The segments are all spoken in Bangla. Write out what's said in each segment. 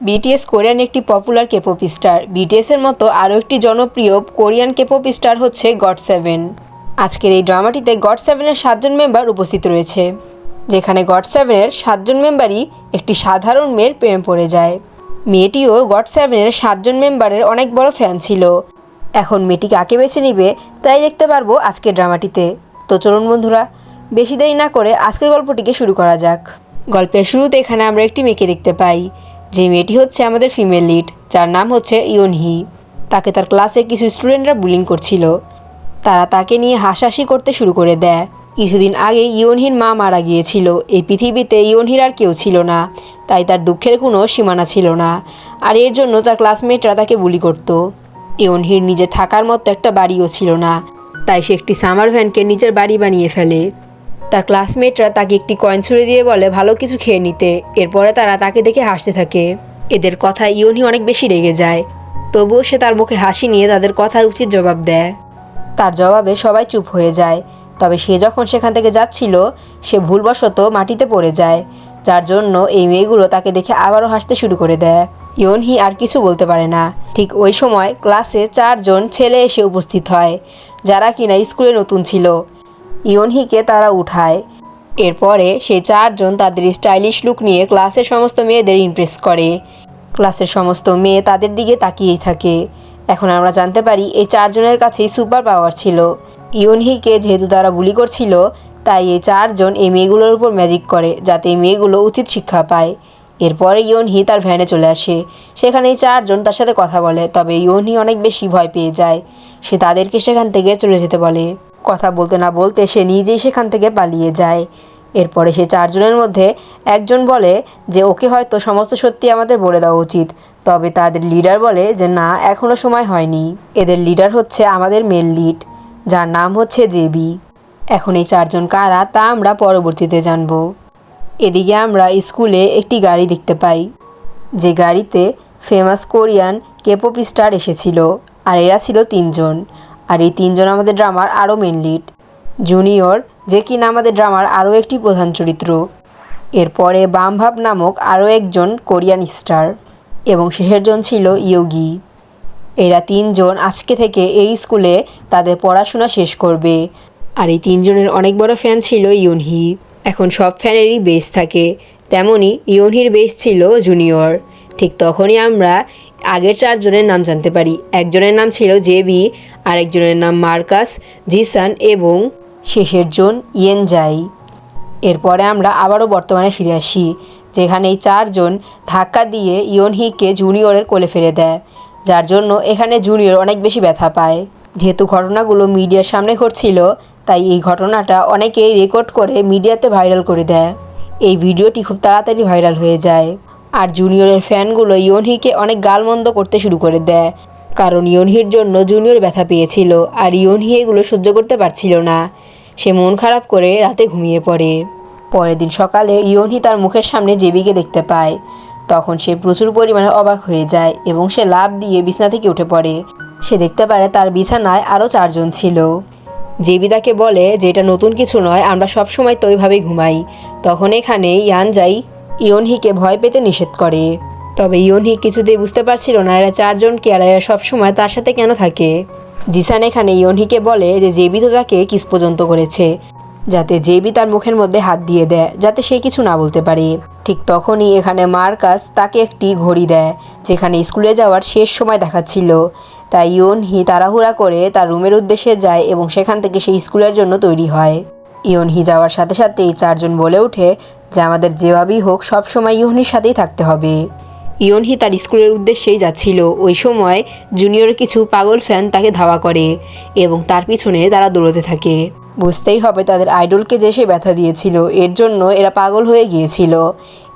বিটিএস কোরিয়ান একটি পপুলার কেপপ স্টার বিটিএসের মতো আরও একটি জনপ্রিয় কোরিয়ান কেপপ স্টার হচ্ছে গড সেভেন আজকের এই ড্রামাটিতে গড সেভেনের সাতজন মেম্বার উপস্থিত রয়েছে, যেখানে গড সেভেনের সাতজন মেম্বারই একটি সাধারণ মেয়ের প্রেমে পড়ে যায়। মেয়েটিও গড সেভেনের সাতজন মেম্বারের অনেক বড় ফ্যান ছিল। এখন মেয়েটি কাকে বেছে নিবে তাই দেখতে পারব আজকের ড্রামাটিতে। তো চলুন বন্ধুরা, বেশি দেরি না করে আজকের গল্পটিকে শুরু করা যাক। গল্পের শুরুতে এখানে আমরা একটি মেয়েকে দেখতে পাই। যে মেয়েটি হচ্ছে আমাদের ফিমেল লিড যার নাম হচ্ছে ইয়নহি তাকে তার ক্লাসে কিছু স্টুডেন্টরা বুলিং করছিল। তারা তাকে নিয়ে হাসাহাসি করতে শুরু করে দেয়। কিছুদিন আগে ইয়নহির মা মারা গিয়েছিল। এই পৃথিবীতে ইয়নহির আর কেউ ছিল না। তাই তার দুঃখের কোনো সীমানা ছিল না। আর এর জন্য তার ক্লাসমেটরা তাকে বুলি করত। ইয়নহির নিজের থাকার মতো একটা বাড়িও ছিল না। তাই সে একটি সামার ভ্যানকে নিজের বাড়ি বানিয়ে ফেলে। তার ক্লাসমেটরা তাকে একটি কয়েন ছুড়ে দিয়ে বলে, ভালো কিছু খেয়ে নিতে। এরপরে তারা তাকে দেখে হাসতে থাকে। এদের কথা ইয়নহি অনেক বেশি রেগে যায়। তবুও সে তার মুখে হাসি নিয়ে তাদের কথার উচিত জবাব দেয়। তার জবাবে সবাই চুপ হয়ে যায়। তবে সে যখন সেখান থেকে যাচ্ছিল, সে ভুলবশত মাটিতে পড়ে যায়, যার জন্য এই মেয়েগুলো তাকে দেখে আবারও হাসতে শুরু করে দেয়। ইয়নহি আর কিছু বলতে পারে না। ঠিক ওই সময় ক্লাসে চারজন ছেলে এসে উপস্থিত হয়, যারা কিনা স্কুলে নতুন ছিল। ইয়নহিকে তারা উঠায়। এরপরে সে চারজন তাদের স্টাইলিশ লুক নিয়ে ক্লাসের সমস্ত মেয়েদের ইমপ্রেস করে। ক্লাসের সমস্ত মেয়ে তাদের দিকে তাকিয়েই থাকে। এখন আমরা জানতে পারি এই চারজনের কাছেই সুপার পাওয়ার ছিল। ইয়নহিকে যেহেতু তারা বুলি করছিল, তাই এই চারজন এই মেয়েগুলোর উপর ম্যাজিক করে, যাতে এই মেয়েগুলো উচিত শিক্ষা পায়। এরপরে ইয়নহি তার ভ্যানে চলে আসে। সেখানে এই চারজন তার সাথে কথা বলে, তবে ইয়নহি অনেক বেশি ভয় পেয়ে যায়। সে তাদেরকে সেখান থেকে চলে যেতে বলে। কথা বলতে না বলতে সে নিজেই সেখান থেকে পালিয়ে যায়। এরপরে সে চারজনের মধ্যে একজন বলে যে, ওকে হয়তো সমস্ত সত্যি আমাদের বলে দেওয়া উচিত। তবে তাদের লিডার বলে যে, না এখনও সময় হয়নি। এদের লিডার হচ্ছে আমাদের মেল লিড, যার নাম হচ্ছে জেবি। এখন এই চারজন কারা তা আমরা পরবর্তীতে জানব। এদিকে আমরা স্কুলে একটি গাড়ি দেখতে পাই। যে গাড়িতে ফেমাস কোরিয়ান কেপপ স্টার এসেছিল, আর এরা ছিল তিনজন। আর এই তিনজন আমাদের ড্রামার আরও মেন লিড জুনিয়র যে কিনা আমাদের ড্রামার আরও একটি প্রধান চরিত্র। এরপরে বামভাব নামক আরও একজন কোরিয়ান স্টার। এবং শেষের জন ছিল ইয়োগি। এরা তিনজন আজকে থেকে এই স্কুলে তাদের পড়াশোনা শেষ করবে। আর এই তিনজনের অনেক বড় ফ্যান ছিল ইয়নহি। এখন সব ফ্যানেরই বেস থাকে। তেমনই ইয়নহির বেস ছিল জুনিয়র ঠিক তখনই আমরা আগের চারজনের নাম জানতে পারি। একজনের নাম ছিল জেবি আরেকজনের নাম মার্কাস, জিসান এবং শেষের জন ইয়েনজাই এরপরে আমরা আবারও বর্তমানে ফিরে আসি, যেখানে এই চারজন ধাক্কা দিয়ে ইয়নহিকে জুনিয়রের কোলে ফেলে দেয়, যার জন্য এখানে জুনিয়র অনেক বেশি ব্যথা পায়। যেহেতু ঘটনাগুলো মিডিয়ার সামনে ঘটছিল, তাই এই ঘটনাটা অনেকেই রেকর্ড করে মিডিয়াতে ভাইরাল করে দেয়। এই ভিডিওটি খুব তাড়াতাড়ি ভাইরাল হয়ে যায়। আর জুনিয়রের ফ্যানগুলো ইয়নহিকে অনেক গালমন্দ করতে শুরু করে দেয়। কারণ ইয়নহির জন্য জুনিয়র ব্যথা পেয়েছিল, আর ইয়নহি এগুলো সহ্য করতে পারছিল না। সে মন খারাপ করে রাতে ঘুমিয়ে পড়ে। পরের দিন সকালে ইয়নহি তার মুখের সামনে জেবিকে দেখতে পায়। তখন সে প্রচুর পরিমাণে অবাক হয়ে যায় এবং সে লাভ দিয়ে বিছানা থেকে উঠে পড়ে। সে দেখতে পারে তার বিছানায় আরও চারজন ছিল। জেবি তাকে বলে, যে এটা নতুন কিছু নয়, আমরা সব সময় তো ওইভাবেই ঘুমাই। তখন এখানে ইয়ানজাই ইয়নহিকে ভয় পেতে নিষেধ করে। তবে ইয়নহি কিছুতেই বুঝতে পারছিল না এরা চারজনকে আর এরা সবসময় তার সাথে কেন থাকে। জিসান এখানে ইয়নহিকে বলে যে জেবি তো তাকে কিস পর্যন্ত করেছে, যাতে জেবি তার মুখের মধ্যে হাত দিয়ে দেয়, যাতে সে কিছু না বলতে পারে। ঠিক তখনই এখানে মার্কাস তাকে একটি ঘড়ি দেয়, যেখানে স্কুলে যাওয়ার শেষ সময় দেখাচ্ছিল তাই ইয়নহি তাড়াহুড়া করে তার রুমের উদ্দেশ্যে যায় এবং সেখান থেকে সে স্কুলের জন্য তৈরি হয়। ইয়নহি যাওয়ার সাথে সাথে এই চারজন বলে ওঠে যে আমাদের যেভাবেই হোক সবসময় ইয়নহির সাথেই থাকতে হবে। ইয়নহি তার স্কুলের উদ্দেশ্যেই যাচ্ছিল। ওই সময় জুনিয়র কিছু পাগল ফ্যান তাকে ধাওয়া করে এবং তার পিছনে তারা দৌড়তে থাকে। বুঝতেই হবে তাদের আইডলকে যে সে ব্যথা দিয়েছিল, এর জন্য এরা পাগল হয়ে গিয়েছিল।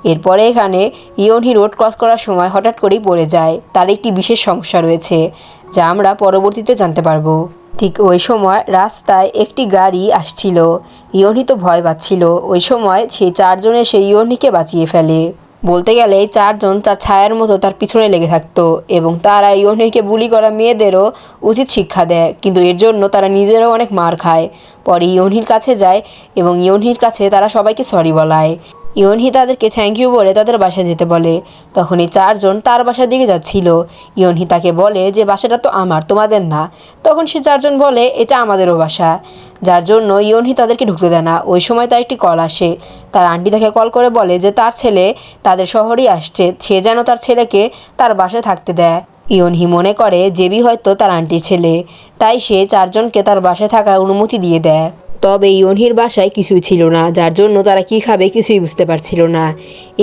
এরপরে এখানে ইয়নহি রোড ক্রস করার সময় হঠাৎ করেই পড়ে যায়। তার একটি বিশেষ সমস্যা রয়েছে, যা আমরা পরবর্তীতে জানতে পারব। ঠিক ওই সময় রাস্তায় একটি গাড়ি আসছিল। ইয়নহি তো ভয় পাচ্ছিল। ওই সময় সেই চারজন এসে ইয়নহিকে বাঁচিয়ে ফেলে। বলতে গেলে চারজন তার ছায়ার মতো তার পিছনে লেগে থাকতো এবং তারা ইয়নহিকে বুলি করা মেয়েদেরও উচিত শিক্ষা দেয়। কিন্তু এর জন্য তারা নিজেরাও অনেক মার খায়। পরে ইয়নহির কাছে যায় এবং ইয়নহির কাছে তারা সবাইকে সরি বলায়। ইয়নহি তাদেরকে থ্যাংক ইউ বলে তাদের বাসায় যেতে বলে। তখন এই চারজন তার বাসার দিকে যাচ্ছিল। ইয়নহি তাকে বলে যে, বাসাটা তো আমার, তোমাদের না। তখন সে চারজন বলে, এটা আমাদেরও বাসা। যার জন্য ইয়নহি তাদেরকে ঢুকতে দেয় না। ওই সময় তার একটি কল আসে। তার আন্টি তাকে কল করে বলে যে, তার ছেলে তাদের শহরেই আসছে। সে যেন তার ছেলেকে তার বাসায় থাকতে দেয়। ইয়নহি মনে করে, জেবি হয়তো তার আন্টির ছেলে। তাই সে চারজনকে তার বাসায় থাকার অনুমতি দিয়ে দেয়। তবে ইয়নহির বাসায় কিছুই ছিল না, যার জন্য তারা কি খাবে কিছুই বুঝতে পারছিল না।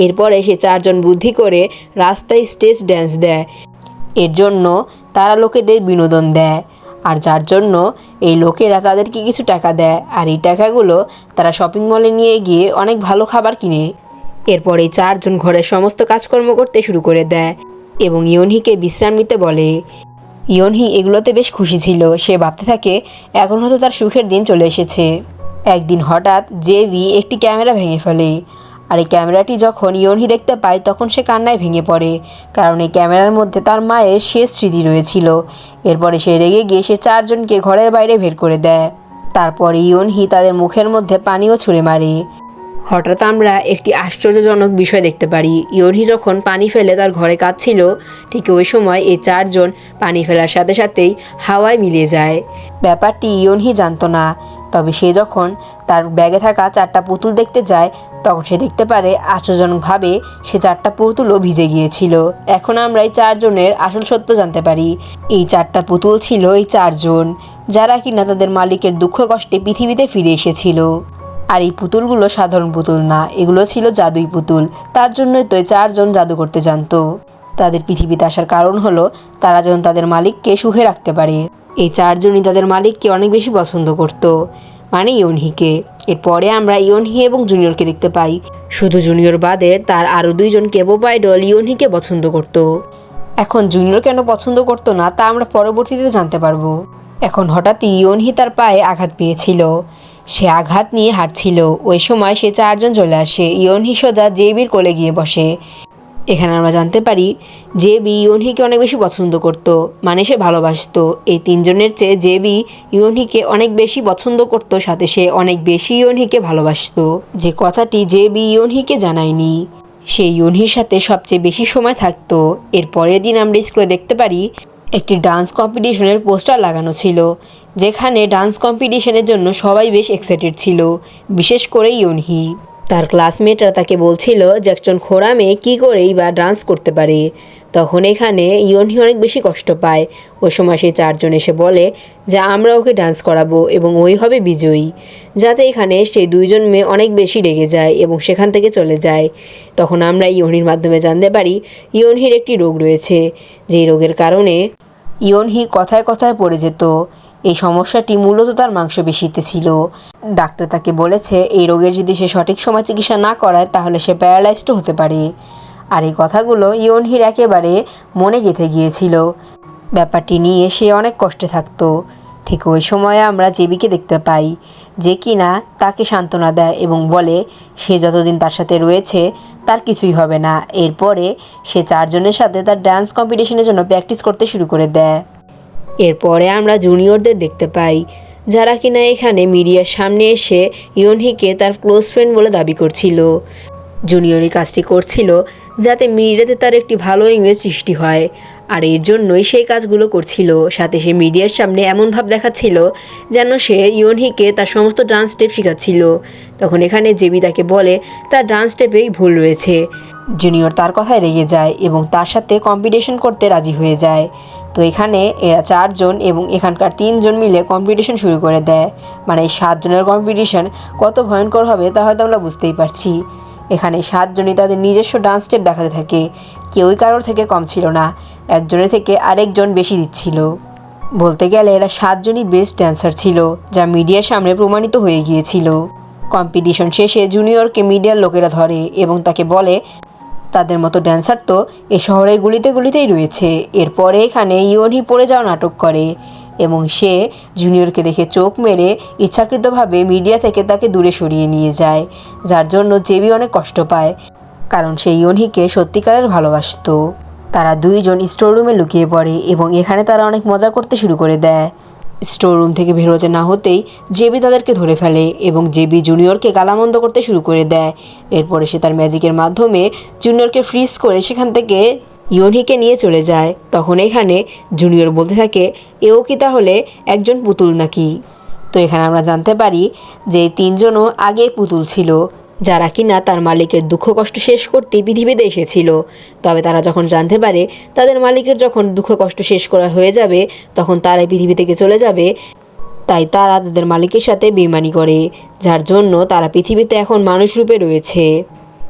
এরপরে সে চারজন বুদ্ধি করে রাস্তায় স্টেজ ড্যান্স দেয়। এর জন্য তারা লোকেদের বিনোদন দেয়। আর যার জন্য এই লোকেরা তাদেরকে কিছু টাকা দেয়, আর এই টাকাগুলো তারা শপিং মলে নিয়ে গিয়ে অনেক ভালো খাবার কিনে। এরপর এই চারজন ঘরের সমস্ত কাজকর্ম করতে শুরু করে দেয় এবং ইয়নহিকে বিশ্রাম নিতে বলে। ইয়নহি এগুলোতে বেশ খুশি ছিল। সে ভাবতে থাকে, এখন হয়তো তার সুখের দিন চলে এসেছে। একদিন হঠাৎ জেভি একটি ক্যামেরা ভেঙে ফেলে। আর এই ক্যামেরাটি যখন ইয়নহি দেখতে পায়, তখন সে কান্নায় ভেঙে পড়ে। কারণ এই ক্যামেরার মধ্যে তার মায়ের শেষ স্মৃতি রয়েছিল। এরপরে সে রেগে গিয়ে সে চারজনকে ঘরের বাইরে বের করে দেয়। তারপর ইয়নহি তাদের মুখের মধ্যে পানিও ছুঁড়ে মারে। হঠাৎ আমরা একটি আশ্চর্যজনক বিষয় দেখতে পারি। ইয়নহি যখন পানি ফেলে তার ঘরে কাঁদছিল, ঠিক ওই সময় এই চারজন পানি ফেলার সাথে সাথেই হাওয়ায় মিলিয়ে যায়। ব্যাপারটি ইয়নহি জানতো না, তবে সে যখন তার ব্যাগে থাকা চারটা পুতুল দেখতে যায়, তখন সে দেখতে পারে আশ্চর্যজনকভাবে সে চারটা পুতুলও ভিজে গিয়েছিল। এখন আমরা এই চারজনের আসল সত্য জানতে পারি। এই চারটা পুতুল ছিল এই চারজন, যারা কিনা তাদের মালিকের দুঃখ কষ্টে পৃথিবীতে ফিরে এসেছিল। আর এই পুতুলগুলো সাধারণ পুতুল না, এগুলো ছিল জাদুই পুতুল। তার জন্যই তো চারজন জাদু করতে জানতো। তাদের পৃথিবীতে আসার কারণ হলো, তারা যেন তাদের মালিককে সুখে রাখতে পারে। এই চারজনই তাদের মালিককে অনেক বেশি পছন্দ করত মানে ইয়নহিকে। এরপরে আমরা ইয়নহি এবং জুনিয়রকে দেখতে পাই। শুধু জুনিয়র বাদে তার আরও দুইজন কেবপ আইডল ইয়নহিকে পছন্দ করত। এখন জুনিয়র কেন পছন্দ করতো না, তা আমরা পরবর্তীতে জানতে পারব। এখন হঠাৎই ইয়নহি তার পায়ে আঘাত পেয়েছিল। সে আঘাত নিয়ে হাঁটছিল। ওই সময় সে চারজন চলে আসে। ইয়নহি সোজা জেবির কোলে গিয়ে বসে। এখানে আমরা জানতে পারি যে বি ইউনহিকে অনেক বেশি পছন্দ করত মানে সে ভালোবাসতো। এই তিনজনের চেয়ে যে বি ইউনহিকে অনেক বেশি পছন্দ করত, সাথে সে অনেক বেশি ইয়নহিকে ভালোবাসতো। যে কথাটি যে বি ইয়নহিকে জানায়নি সে ইয়নহির সাথে সবচেয়ে বেশি সময় থাকতো। এর পরের দিন আমরা স্কুলে দেখতে পারি একটি ডান্স কম্পিটিশনের পোস্টার লাগানো ছিল, যেখানে ডান্স কম্পিটিশনের জন্য সবাই বেশ এক্সাইটেড ছিল, বিশেষ করে ইয়নহি তার ক্লাসমেটরা তাকে বলছিল যে একজন খোরা মেয়ে কী করেই বা ডান্স করতে পারে। তখন এখানে ইয়নহি অনেক বেশি কষ্ট পায়। ওই সময় সেই চারজন এসে বলে, যে আমরা ওকে ডান্স করাবো এবং ওই হবে বিজয়ী। যাতে এখানে সেই দুইজন মেয়ে অনেক বেশি রেগে যায় এবং সেখান থেকে চলে যায়। তখন আমরা ইয়নহির মাধ্যমে জানতে পারি, ইয়নহির একটি রোগ রয়েছে। যেই রোগের কারণে ইয়নহি কথায় কথায় পড়ে যেত। এই সমস্যাটি মূলত তার মাংসপেশিতে ছিল। ডাক্তার তাকে বলেছে, এই রোগের যদি সে সঠিক সময় চিকিৎসা না করায়, তাহলে সে প্যারালাইজড হতে পারে। আর এই কথাগুলো ইয়নহির একেবারে মনে গেঁথে গিয়েছিল। ব্যাপারটি নিয়ে সে অনেক কষ্টে থাকতো। ঠিক ওই সময়ে আমরা জেবিকে দেখতে পাই, যে কিনা তাকে সান্ত্বনা দেয় এবং বলে, সে যতদিন তার সাথে রয়েছে, তার কিছুই হবে না। এরপরে সে চারজনের সাথে তার ডান্স কম্পিটিশনের জন্য প্র্যাকটিস করতে শুরু করে দেয়। এরপরে আমরা জুনিয়রদের দেখতে পাই, যারা কিনা এখানে মিডিয়ার সামনে এসে ইয়নহিকে তার ক্লোজ ফ্রেন্ড বলে দাবি করছিল। জুনিয়র এই কাজটি করছিল যাতে মিডিয়াতে তার একটি ভালো ইমেজ সৃষ্টি হয়। আর এর জন্যই সেই কাজগুলো করছিল। সাথে সে মিডিয়ার সামনে এমন ভাব দেখাচ্ছিল যেন সে ইয়নহিকে তার সমস্ত ডান্স স্টেপ শেখাচ্ছিল। তখন এখানে জেবি তাকে বলে, তার ডান্স স্টেপেই ভুল রয়েছে। জুনিয়র তার কথায় রেগে যায় এবং তার সাথে কম্পিটিশন করতে রাজি হয়ে যায়। তো এখানে এরা চারজন এবং এখানকার তিনজন মিলে কম্পিটিশন শুরু করে দেয়। মানে এই সাতজনের কম্পিটিশন কত ভয়ঙ্কর হবে তা হয়তো আমরা বুঝতেই পারছি। এখানে সাতজনই তাদের নিজস্ব ডান্স স্টেপ দেখাতে থাকে। কেউই কারোর থেকে কম ছিল না, একজনের থেকে আরেকজন বেশি দিচ্ছিল। বলতে গেলে এরা সাতজনই বেস্ট ড্যান্সার ছিল, যা মিডিয়ার সামনে প্রমাণিত হয়ে গিয়েছিল। কম্পিটিশন শেষে জুনিয়রকে মিডিয়ার লোকেরা ধরে এবং তাকে বলে, তাদের মতো ড্যান্সার তো এ শহরের গুলিতে গুলিতেই রয়েছে। এরপরে এখানে ইয়নহি পড়ে যাওয়া নাটক করে। এবং সে জুনিয়রকে দেখে চোখ মেরে ইচ্ছাকৃতভাবে মিডিয়া থেকে তাকে দূরে সরিয়ে নিয়ে যায়, যার জন্য জেবি অনেক কষ্ট পায়, কারণ সে ইয়নহিকে সত্যিকারের ভালোবাসত। তারা দুইজন স্টোর রুমে লুকিয়ে পড়ে এবং এখানে তারা অনেক মজা করতে শুরু করে দেয়। স্টোর রুম থেকে বেরোতে না হতেই জেবি তাদেরকে ধরে ফেলে এবং জেবি জুনিয়রকে গালামন্দ করতে শুরু করে দেয়। এরপরে সে তার ম্যাজিকের মাধ্যমে জুনিয়রকে ফ্রিজ করে সেখান থেকে ইয়নহিকে নিয়ে চলে যায়। তখন এখানে জুনিয়র বলতে থাকে, এও কি তাহলে একজন পুতুল নাকি? তো এখানে আমরা জানতে পারি যে তিনজনও আগে পুতুল ছিল, যারা কিনা তার মালিকের দুঃখ কষ্ট শেষ করতে পৃথিবীতে এসেছিল। তবে তারা যখন জানতে পারে তাদের মালিকের যখন দুঃখ কষ্ট শেষ করা হয়ে যাবে, তখন তারা পৃথিবী থেকে চলে যাবে। তাই তারা তাদের মালিকের সাথে বেমানি করে, যার জন্য তারা পৃথিবীতে এখন মানুষ রূপে রয়েছে।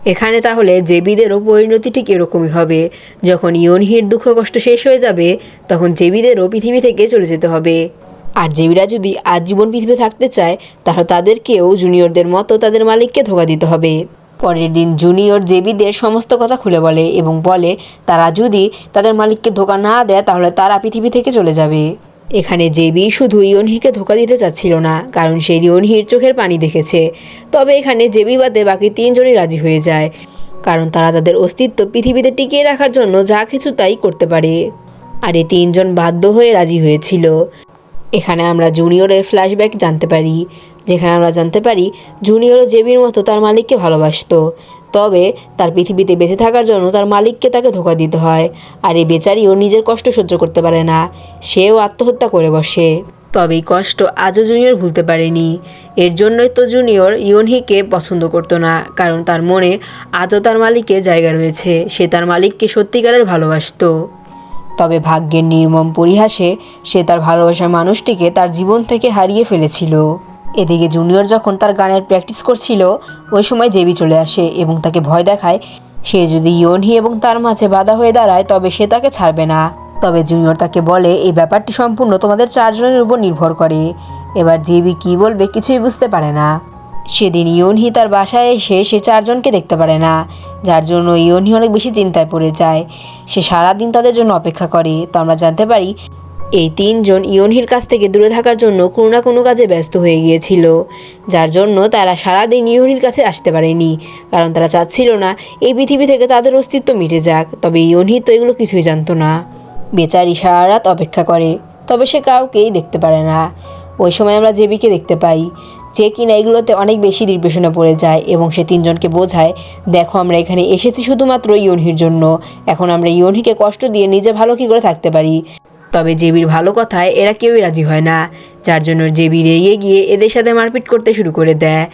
এখানে তাহলে জেবিদেরও পরিণতি ঠিক এরকমই হবে? যখন ইয়নহির দুঃখ কষ্ট শেষ হয়ে যাবে, তখন জেবিদেরও পৃথিবী থেকে চলে যেতে হবে। আর জেবিরা যদি আজীবন পৃথিবী থাকতে চায়, তাহলে তাদেরকেও জুনিয়রদের মতো তাদের মালিককে ধোকা দিতে হবে। পরের দিন জুনিয়র জেবিদের সমস্ত কথা খুলে বলে এবং বলে, তারা যদি তাদের মালিককে ধোকা না দেয়, তাহলে তারা পৃথিবী থেকে চলে যাবে। এখানে জেবি শুধু ইয়নহিকে ধোকা দিতে চাচ্ছিল না, কারণ সে ইয়নহির চোখের পানি দেখেছে। তবে এখানে জেবি বাদে বাকি তিনজনই রাজি হয়ে যায়, কারণ তারা তাদের অস্তিত্ব পৃথিবীতে টিকিয়ে রাখার জন্য যা কিছু তাই করতে পারে। আর এই তিনজন বাধ্য হয়ে রাজি হয়েছিল। এখানে আমরা জুনিয়রের ফ্ল্যাশব্যাক জানতে পারি, যেখানে আমরা জানতে পারি জুনিয়রও জেবির মতো তার মালিককে ভালোবাসতো। তবে তার পৃথিবীতে বেঁচে থাকার জন্য তার মালিককে তাকে ধোকা দিতে হয়। আর এই বেচারিও নিজের কষ্ট সহ্য করতে পারে না। সেও আত্মহত্যা করে বসে। তবে এই কষ্ট আজও জুনিয়র ভুলতে পারেনি। এর জন্যই তো জুনিয়র ইয়নহিকে পছন্দ করতো না, কারণ তার মনে আজও তার মালিকের জায়গা রয়েছে। সে তার মালিককে সত্যিকারের ভালোবাসতো। তবে ভাগ্যের নির্মম পরিহাসে সে তার ভালোবাসার মানুষটিকে তার জীবন থেকে হারিয়ে ফেলেছিল। এদিকে জুনিয়র যখন তার গানের প্র্যাকটিস করছিল, ওই সময় জেবি চলে আসে এবং তাকে ভয় দেখায়। সে যদি ইয়নহি এবং তার মাঝে বাধা হয়ে দাঁড়ায়, তবে সে তাকে ছাড়বে না। তবে জুনিয়র তাকে বলে, এই ব্যাপারটি সম্পূর্ণ তোমাদের চারজনের উপর নির্ভর করে। এবার জেবি কি বলবে কিছুই বুঝতে পারে না। সেদিন ইয়নহি তার বাসায় এসে সে চারজনকে দেখতে পারে না, যার জন্য ইয়নহি অনেক বেশি চিন্তায় পড়ে যায়। সে সারাদিন তাদের জন্য অপেক্ষা করে। তো আমরা জানতে পারি এই তিনজন ইয়নহির কাছ থেকে দূরে থাকার জন্য কোনো না কোনো কাজে ব্যস্ত হয়ে গিয়েছিল। যার জন্য তারা সারাদিন ইয়নহির কাছে আসতে পারেনি। কারণ তারা চাচ্ছিল না এই পৃথিবী থেকে তাদের অস্তিত্ব মিটে যাক। তবে ইয়নহি তো এগুলো কিছুই জানতো না। বেচারি সারা রাত অপেক্ষা করে। তবে সে কাউকেই দেখতে পারে না। ওই সময় আমরা জেবিকে দেখতে পাই। যে কিনা এগুলোতে অনেক বেশি ডিপ্রেশনে পড়ে যায় এবং সে তিনজনকে বোঝায়, দেখো, আমরা এখানে এসেছি শুধুমাত্র ইয়নহির জন্য। এখন আমরা ইয়নহিকে কষ্ট দিয়ে নিজে ভালো কী করে থাকতে পারি? তবে জেবির ভালো কথায় এরা কেউই রাজি হয় না, যার জন্য জেবি রেগে গিয়ে এদের সাথে মারপিট করতে শুরু করে দেয়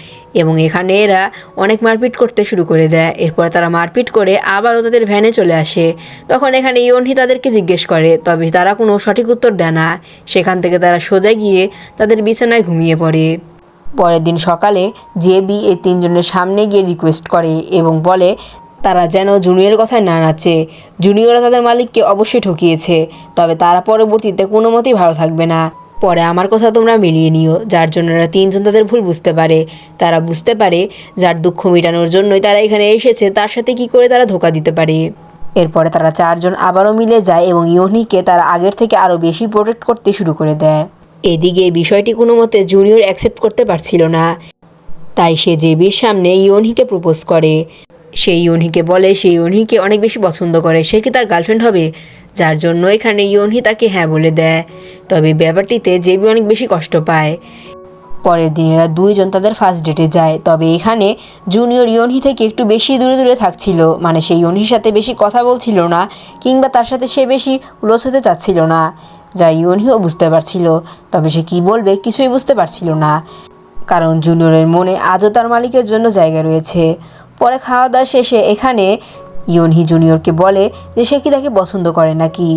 এবং এখানে এরা অনেক মারপিট করতে শুরু করে দেয়। এরপর তারা মারপিট করে আবারও তাদের ভ্যানে চলে আসে। তখন এখানে ইয়নহি তাদেরকে জিজ্ঞেস করে, তবে তারা কোনো সঠিক উত্তর দেয় না। সেখান থেকে তারা সোজা গিয়ে তাদের বিছানায় ঘুমিয়ে পড়ে। পরের দিন সকালে জেবি এই তিনজনের সামনে গিয়ে রিকোয়েস্ট করে এবং বলে তারা যেন জুনিয়রের কথায় না নাচে। জুনিয়ররা তাদের মালিককে অবশ্যই ঠকিয়েছে, তবে তারা পরবর্তীতে কোনো মতেই ভালো থাকবে না। পরে আমার কথা তোমরা মিলিয়ে নিও, যার জন্য এরা তিনজন তাদের ভুল বুঝতে পারে। তারা বুঝতে পারে, যার দুঃখ মেটানোর জন্যই তারা এখানে এসেছে, তার সাথে কি করে তারা ধোকা দিতে পারে। এরপরে তারা চারজন আবারও মিলে যায় এবং ইউনিকে তারা আগের থেকে আরও বেশি প্রোটেক্ট করতে শুরু করে দেয়। এদিকে বিষয়টি কোনো মতে জুনিয়র অ্যাকসেপ্ট করতে পারছিল না। তাই সে জেবির সামনে ইয়নহিকে প্রপোজ করে। সেই ইয়নহিকে বলে, সেই ইয়নহিকে অনেক বেশি পছন্দ করে। সে কি তার গার্লফ্রেন্ড হবে? যার জন্য এখানে ইয়নহি তাকে হ্যাঁ বলে দেয়। তবে ব্যাপারটিতে জেবি অনেক বেশি কষ্ট পায়। পরের দিন এরা দুইজন তাদের ফার্স্ট ডেটে যায়। তবে এখানে জুনিয়র ইয়নহি থেকে একটু বেশি দূরে দূরে থাকছিল। মানে সেই ইয়নহির সাথে বেশি কথা বলছিল না, কিংবা তার সাথে সে বেশি ক্লোজ হতে চাচ্ছিল না, যা ইয়নহিও বুঝতে পারছিল। তবে সে কি বলবে কিছুই বুঝতে পারছিল না। কারণ জুনিয়রের মনে আজও তার মালিকের জন্য জায়গা রয়েছে। পরে খাওয়া দাওয়া শেষে এখানে ইয়নহি জুনিয়রকে বলে যে সে কি তাকে পছন্দ করে নাকি?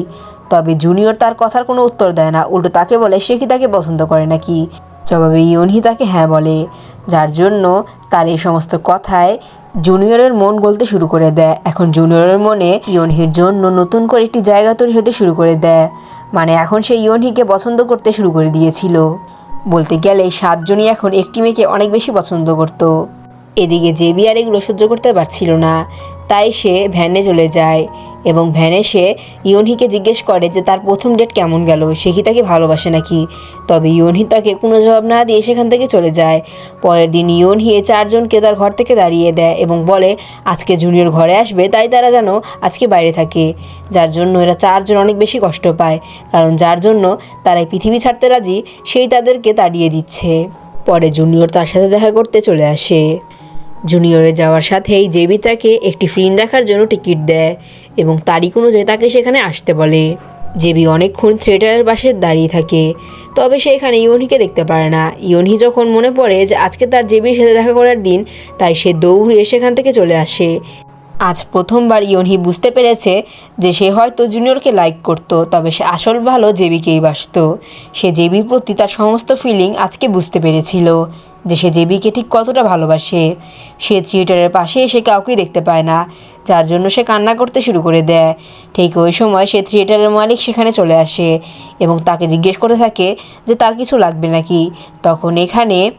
তবে জুনিয়র তার কথার কোনো উত্তর দেয় না, উল্টো তাকে বলে সে কি তাকে পছন্দ করে নাকি? জবাবে ইয়নহি তাকে হ্যাঁ বলে, যার জন্য তার এই সমস্ত কথায় জুনিয়রের মন গলতে শুরু করে দেয়। এখন জুনিয়রের মনে ইয়নহির জন্য নতুন করে একটি জায়গা তৈরি হতে শুরু করে দেয়। মানে এখন সে ইয়নহিকে পছন্দ করতে শুরু করে দিয়েছিল। বলতে গেলে সাতজনই এখন একটি মেয়েকে অনেক বেশি পছন্দ করত। এদিকে জেবি আর এগুলো সহ্য করতে পারছিল না। তাই সে ভ্যানে চলে যায় এবং ভ্যানে সে ইয়নহিকে জিজ্ঞেস করে যে তার প্রথম ডেট কেমন গেল? সে কি তাকে ভালোবাসে নাকি? তবে ইয়নহি তাকে কোনো জবাব না দিয়ে সেখান থেকে চলে যায়। পরের দিন ইয়নহি চারজনকে তার ঘর থেকে দাঁড়িয়ে দেয় এবং বলে, আজকে জুনিয়র ঘরে আসবে, তাই তারা যেন আজকে বাইরে থাকে। যার জন্য এরা চারজন অনেক বেশি কষ্ট পায়, কারণ যার জন্য তারা পৃথিবী ছাড়তে রাজি, সেই তাদেরকে তাড়িয়ে দিচ্ছে। পরে জুনিয়র তার সাথে দেখা করতে চলে আসে। জুনিয়রে যাওয়ার সাথেই জেবি তাকে একটি ফিল্ম দেখার জন্য টিকিট দেয় এবং তারিখ অনুযায়ী তাকে সেখানে আসতে বলে। জেবি অনেকক্ষণ থিয়েটারের পাশে দাঁড়িয়ে থাকে, তবে সে এখানে ইয়নহিকে দেখতে পারে না। ইয়নহি যখন মনে পড়ে যে আজকে তার জেবির সাথে দেখা করার দিন, তাই সে দৌড়ে সেখান থেকে চলে আসে। আজ প্রথমবার ইয়নহি বুঝতে পেরেছে যে সে হয়তো জুনিয়রকে লাইক করত, তবে সে আসল ভালো জেবিকেই বাসত সে জেবির প্রতি তার সমস্ত ফিলিং আজকে বুঝতে পেরেছিল। যে সে জেবিকে ঠিক কতটা ভালোবাসে, সে থিয়েটারের পাশে এসে কাউকেই দেখতে পায় না, যার জন্য সে কান্না করতে শুরু করে দেয়। ঠিক ওই সময় সে থিয়েটারের মালিক সেখানে চলে আসে এবং তাকে জিজ্ঞেস করে থাকে যে, তার কিছু লাগবে নাকি? তখন এখানে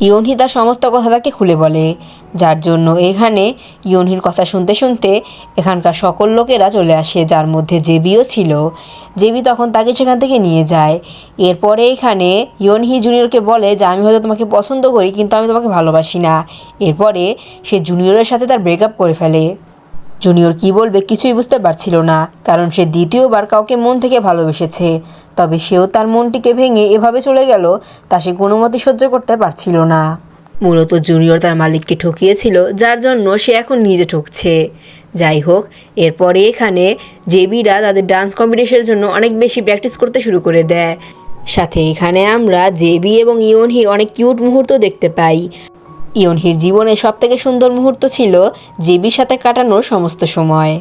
ইয়নহি তার সমস্ত কথা তাকে খুলে বলে, যার জন্য এখানে ইয়নহির কথা শুনতে শুনতে এখানকার সকল লোকেরা চলে আসে, যার মধ্যে জেবিও ছিল। জেবি তখন তাকে সেখান থেকে নিয়ে যায়। এরপরে এখানে ইয়নহি জুনিয়রকে বলে যে, আমি হয়তো তোমাকে পছন্দ করি, কিন্তু আমি তোমাকে ভালোবাসি না। এরপরে সে জুনিয়রের সাথে তার ব্রেকআপ করে ফেলে। জুনিয়র কি বলবে কিছুই বুঝতে পারছিল না, কারণ সে দ্বিতীয়বার কাউকে মন থেকে ভালোবেসেছে। তবে সেও তার মনটিকে ভেঙে এভাবে চলে গেল তা সে কোনো মতে সহ্য করতে পারছিল না। মূলত জুনিয়র তার মালিককে ঠকিয়েছিল, যার জন্য সে এখন নিজে ঠকছে। যাই হোক, এরপরে এখানে জেবিরা তাদের ডান্স কম্পিটিশনের জন্য অনেক বেশি প্র্যাকটিস করতে শুরু করে দেয়। সাথে এখানে আমরা জেবি এবং ইয়নহির অনেক কিউট মুহূর্ত দেখতে পাই। ইয়নহির জীবনে সবথেকে সুন্দর মুহূর্ত ছিল জেবির সাথে কাটানোর সমস্ত সময়।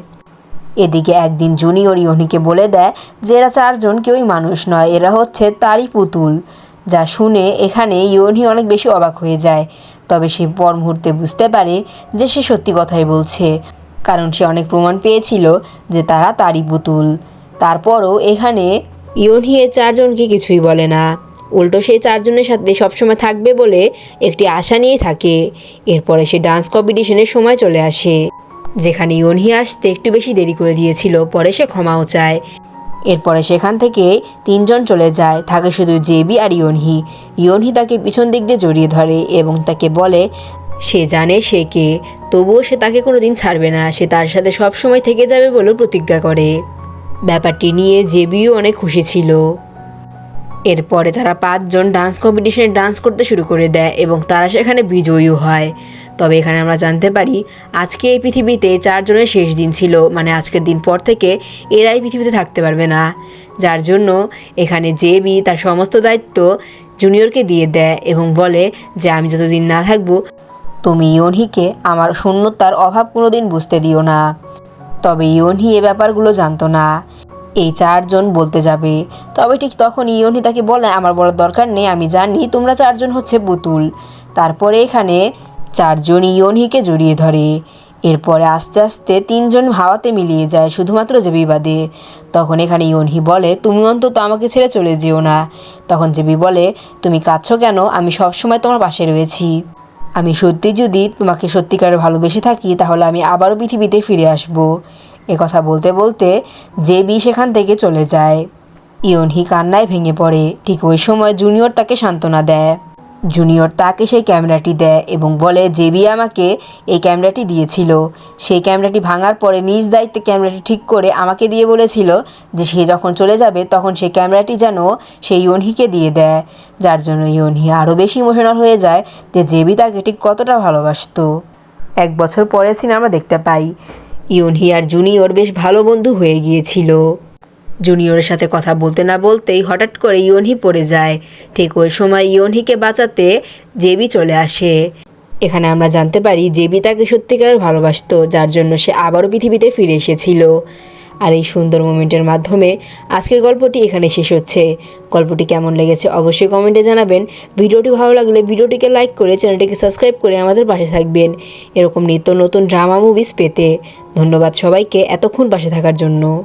এদিকে একদিন জুনিয়র ইয়নিকে বলে দেয় যে এরা চারজন কেউই মানুষ নয়, এরা হচ্ছে তারই পুতুল। যা শুনে এখানে ইয়নি অনেক বেশি অবাক হয়ে যায়। তবে সে পর মুহূর্তে বুঝতে পারে যে সে সত্যি কথাই বলছে, কারণ সে অনেক প্রমাণ পেয়েছিল যে তারা তারই পুতুল। তারপরও এখানে ইয়নি এ চারজনকে কিছুই বলে না। উল্টো সে চারজনের সাথে সবসময় থাকবে বলে একটি আশা নিয়ে থাকে। এরপরে সে ডান্স কম্পিটিশনের সময় চলে আসে, যেখানে ইয়নহি আসতে একটু বেশি দেরি করে দিয়েছিল, পরে সে ক্ষমাও চায়। এরপরে সেখান থেকে তিনজন চলে যায়, থাকে শুধু জেবি আর ইয়নহি। ইয়নহি তাকে পিছন দিক দিয়ে জড়িয়ে ধরে এবং তাকে বলে, সে জানে সে কে, তবুও সে তাকে কোনো দিন ছাড়বে না, সে তার সাথে সব সময় থেকে যাবে বলেও প্রতিজ্ঞা করে। ব্যাপারটি নিয়ে জেবিও অনেক খুশি ছিল। এরপরে তারা পাঁচজন ডান্স কম্পিটিশনে ডান্স করতে শুরু করে দেয় এবং তারা সেখানে বিজয়ীও হয়। তবে এখানে আমরা জানতে পারি, আজকে এই পৃথিবীতে চারজনের শেষ দিন ছিল মানে আজকের দিন পর থেকে এরাই পৃথিবীতে থাকতে পারবে না। যার জন্য এখানে জেবি তার সমস্ত দায়িত্ব জুনিয়রকে দিয়ে দেয় এবং বলে যে, আমি যতদিন না থাকব, তুমি ইয়নহিকে আমার শূন্যতার অভাব কোনোদিন বুঝতে দিও না। তবে ইয়নহি এ ব্যাপারগুলো জানতো না। এই চারজন বলতে যাবে। তবে ঠিক তখন ইয়নহি তাকে বলে, আমার বলার দরকার নেই, আমি জানি তোমরা চারজন হচ্ছে পুতুল। তারপরে এখানে চারজন ইয়নহিকে জড়িয়ে ধরে। এরপরে আস্তে আস্তে তিনজন হাওয়াতে মিলিয়ে যায়, শুধুমাত্র যে বিবাদে তখন এখানে ইয়নহি বলে, তুমি অন্তত আমাকে ছেড়ে চলে যেও না। তখন জেবি বলে, তুমি কাঁদছো কেন? আমি সবসময় তোমার পাশে রয়েছি। আমি সত্যি যদি তোমাকে সত্যিকারে ভালোবেসে থাকি, তাহলে আমি আবারও পৃথিবীতে ফিরে আসব। কথা বলতে বলতে জেবি সেখান থেকে চলে যায়। ইয়নহি কান্নায় ভেঙে পড়ে। ঠিক ওই সময় জুনিয়র তাকে সান্ত্বনা দেয়। জুনিয়র তাকে সেই ক্যামেরাটি দেয় এবং বলে, জেবি আমাকে এই ক্যামেরাটি দিয়েছিল। সেই ক্যামেরাটি ভাঙার পরে নিজ দায়িত্বে ক্যামেরাটি ঠিক করে আমাকে দিয়ে বলেছিল যে সে যখন চলে যাবে তখন সেই ক্যামেরাটি যেন সেই ইয়নহিকে দিয়ে দেয়। যার জন্য ইয়নহি আরও বেশি ইমোশনাল হয়ে যায় যে জেবি তাকে ঠিক কতটা ভালোবাসতো। এক বছর পরে সিনেমা দেখতে পাই। ইয়নহি আর জুনিয়র বেশ ভালো বন্ধু হয়ে গিয়েছিল। জুনিয়রের সাথে কথা বলতে না বলতেই হঠাৎ করে ইয়নহি পড়ে যায়। ঠিক ওই সময় ইয়নহিকে বাঁচাতে জেবি চলে আসে। এখানে আমরা জানতে পারি জেবি তাকে সত্যিকারের ভালোবাসতো, যার জন্য সে আবারও পৃথিবীতে ফিরে এসেছিল। আর এই সুন্দর মোমেন্টের মাধ্যমে আজকের গল্পটি এখানে শেষ হচ্ছে। গল্পটি কেমন লেগেছে অবশ্যই কমেন্টে জানাবেন। ভিডিওটি ভালো লাগলে ভিডিওটিকে লাইক করে চ্যানেলটিকে সাবস্ক্রাইব করে আমাদের পাশে থাকবেন। এরকম নিত্য নতুন ড্রামা মুভিস পেতে ধন্যবাদ সবাইকে এতক্ষণ পাশে থাকার জন্য।